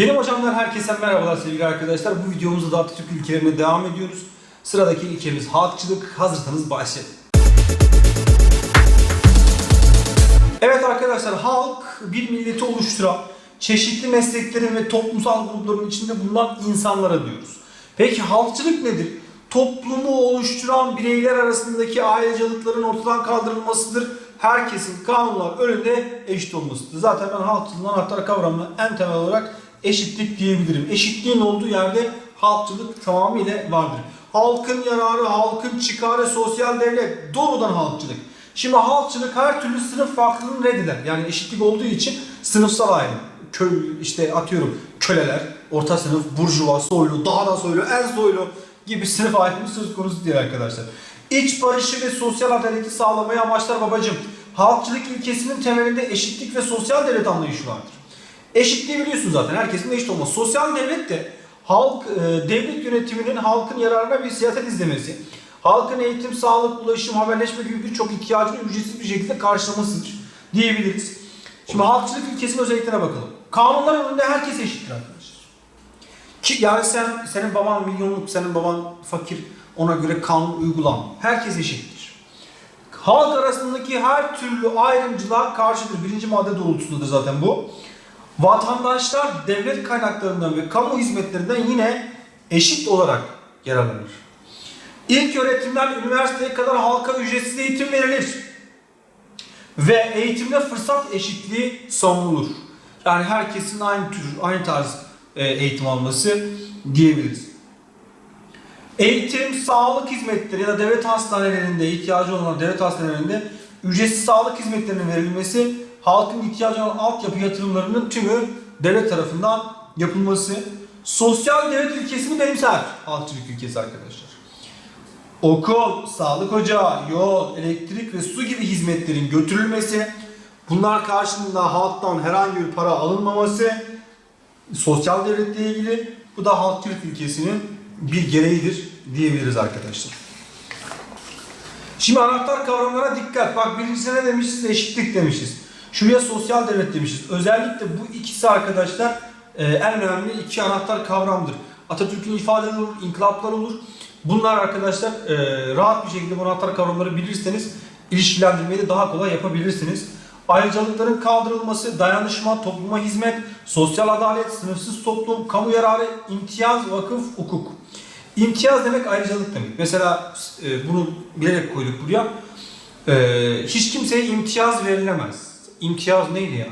Benim hocamdan herkese merhabalar sevgili arkadaşlar. Bu videomuzda da Atatürk ilkelerine devam ediyoruz. Sıradaki ilkemiz halkçılık. Hazırsanız başlayalım. Evet arkadaşlar halk bir milleti oluşturan çeşitli mesleklerin ve toplumsal grupların içinde bulunan insanlara diyoruz. Peki halkçılık nedir? Toplumu oluşturan bireyler arasındaki ayrıcalıkların ortadan kaldırılmasıdır. Herkesin kanunlar önünde eşit olmasıdır. Zaten ben halkçılığın anahtar kavramına en temel olarak eşitlik diyebilirim. Eşitliğin olduğu yerde halkçılık tamamıyla vardır. Halkın yararı, halkın çıkarı, sosyal devlet doğrudan halkçılık. Şimdi halkçılık her türlü sınıf farklılığını reddeder. Yani eşitlik olduğu için sınıfsal ayrım. Köy, işte atıyorum köleler, orta sınıf, burjuva, soylu, daha da soylu, en soylu gibi sınıf ayrımı söz konusu diyor arkadaşlar. İç barışı ve sosyal adaleti sağlamayı amaçlar babacım. Halkçılık ilkesinin temelinde eşitlik ve sosyal devlet anlayışı vardır. Eşitliği biliyorsun zaten herkesin eşit olması. Sosyal devlet de halk e, devlet yönetiminin halkın yararına bir siyaset izlemesi. Halkın eğitim, sağlık, ulaşım, haberleşme gibi birçok ihtiyacını ücretsiz bir şekilde karşılamasıdır diyebiliriz. Şimdi halkçılık ilkesinin özelliklerine bakalım. Kanunlar önünde herkes eşittir arkadaşlar. Ki yani sen senin baban milyonluk, senin baban fakir ona göre kanun uygulan. Herkes eşittir. Halk arasındaki her türlü ayrımcılığa karşıdır. Birinci madde doğrultusundadır zaten bu. Vatandaşlar devlet kaynaklarından ve kamu hizmetlerinden yine eşit olarak yararlanır. İlk öğretimden üniversiteye kadar halka ücretsiz eğitim verilir. Ve eğitimde fırsat eşitliği savunulur. Yani herkesin aynı tür, aynı tarz e, eğitim alması diyebiliriz. Eğitim, sağlık hizmetleri ya da devlet hastanelerinde ihtiyacı olan devlet hastanelerinde ücretsiz sağlık hizmetlerinin verilmesi, halkın ihtiyacı olan altyapı yatırımlarının tümü devlet tarafından yapılması, sosyal devlet ilkesini benimser halkçılık ülkesi arkadaşlar. Okul, sağlık ocağı, yol, elektrik ve su gibi hizmetlerin götürülmesi, bunlar karşılığında halktan herhangi bir para alınmaması, sosyal devletle ilgili bu da halkçılık ülkesinin bir gereğidir diyebiliriz arkadaşlar. Şimdi anahtar kavramlara dikkat. Bak birincisine ne demişiz? Eşitlik demişiz. Şuraya sosyal devlet demişiz. Özellikle bu ikisi arkadaşlar e, en önemli iki anahtar kavramdır. Atatürk'ün ifadeleri olur, inkılaplar olur. Bunlar arkadaşlar e, rahat bir şekilde bu anahtar kavramları bilirseniz ilişkilendirmeyi de daha kolay yapabilirsiniz. Ayrıcalıkların kaldırılması, dayanışma, topluma hizmet, sosyal adalet, sınıfsız toplum, kamu yararı, imtiyaz, vakıf, hukuk. İmtiyaz demek ayrıcalık demek. Mesela e, bunu bilerek koyduk buraya. Hiç kimseye imtiyaz verilemez. İmtiyaz neydi ya?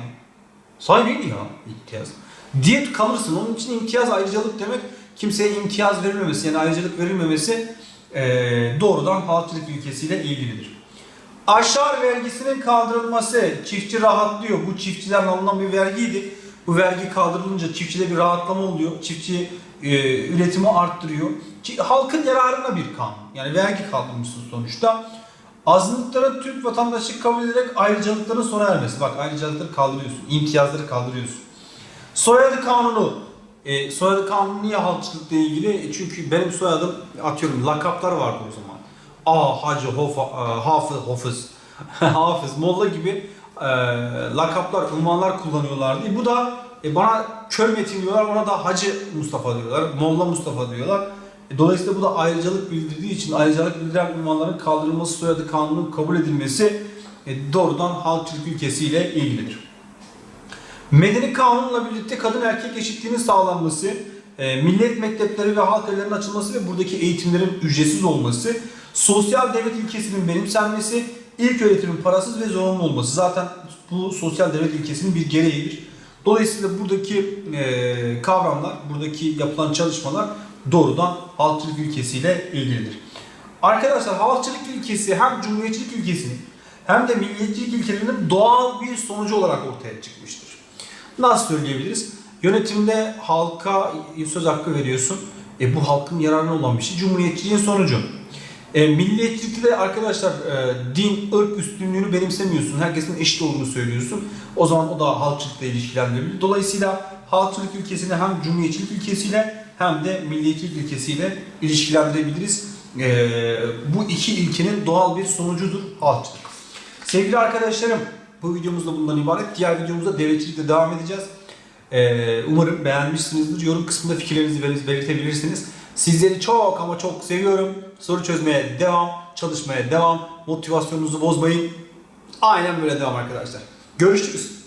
Say neydi ya imtiyaz? Diye kalırsın. Onun için imtiyaz ayrıcalık demek. Kimseye imtiyaz verilmemesi yani ayrıcalık verilmemesi e, doğrudan halkçılık ülkesiyle ilgilidir. Aşar vergisinin kaldırılması çiftçi rahatlıyor. Bu çiftçiden alınan bir vergiydi. Bu vergi kaldırılınca çiftçide bir rahatlama oluyor. Çiftçi e, üretimi arttırıyor. Halkın yararına bir kanun. Yani vergi kaldırmışsın sonuçta. Azınlıklara Türk vatandaşlık kabul ederek ayrıcalıkların sona ermesi. Bak ayrıcalıkları kaldırıyorsun. imtiyazları kaldırıyorsun. Soyadı kanunu. E, soyadı kanunu niye halkçılıkla ilgili? E, çünkü benim soyadım atıyorum lakaplar vardı o zaman. A, Hacı, Hofa, e, Hafız, Hafız, Hafız, Molla gibi e, lakaplar, unvanlar kullanıyorlardı. E, bu da e, bana kör metin diyorlar, bana da Hacı Mustafa diyorlar, Molla Mustafa diyorlar. E, dolayısıyla bu da ayrıcalık bildirdiği için ayrıcalık bildiren unvanların kaldırılması, soyadı kanunun kabul edilmesi e, doğrudan halkçılık ülkesiyle ilgilidir. Medeni kanunla birlikte kadın erkek eşitliğinin sağlanması, e, millet mektepleri ve halk evlerinin açılması ve buradaki eğitimlerin ücretsiz olması, sosyal devlet ilkesinin benimsenmesi, ilk öğretimin parasız ve zorunlu olması. Zaten bu sosyal devlet ilkesinin bir gereğidir. Dolayısıyla buradaki e, kavramlar, buradaki yapılan çalışmalar doğrudan halkçılık ilkesiyle ilgilidir. Arkadaşlar halkçılık ilkesi hem cumhuriyetçilik ilkesinin hem de milliyetçilik ilkelerinin doğal bir sonucu olarak ortaya çıkmıştır. Nasıl söyleyebiliriz? Yönetimde halka söz hakkı veriyorsun. E, bu halkın yararına olan bir şey. Cumhuriyetçiliğin sonucu. E, milliyetçilikte arkadaşlar e, din, ırk üstünlüğünü benimsemiyorsun. Herkesin eşit olduğunu söylüyorsun. O zaman o da halkçılıkla ilişkilendirilir. Dolayısıyla halkçılık ülkesini hem cumhuriyetçilik ülkesiyle hem de milliyetçilik ülkesiyle ilişkilendirebiliriz. E, bu iki ilkenin doğal bir sonucudur halkçılık. Sevgili arkadaşlarım, bu videomuz da bundan ibaret. Diğer videomuzda devletçilikle devam edeceğiz. Ee, umarım beğenmişsinizdir. Yorum kısmında fikirlerinizi bel- belirtebilirsiniz. Sizleri çok ama çok seviyorum. Soru çözmeye devam, çalışmaya devam. Motivasyonunuzu bozmayın. Aynen böyle devam arkadaşlar. Görüşürüz.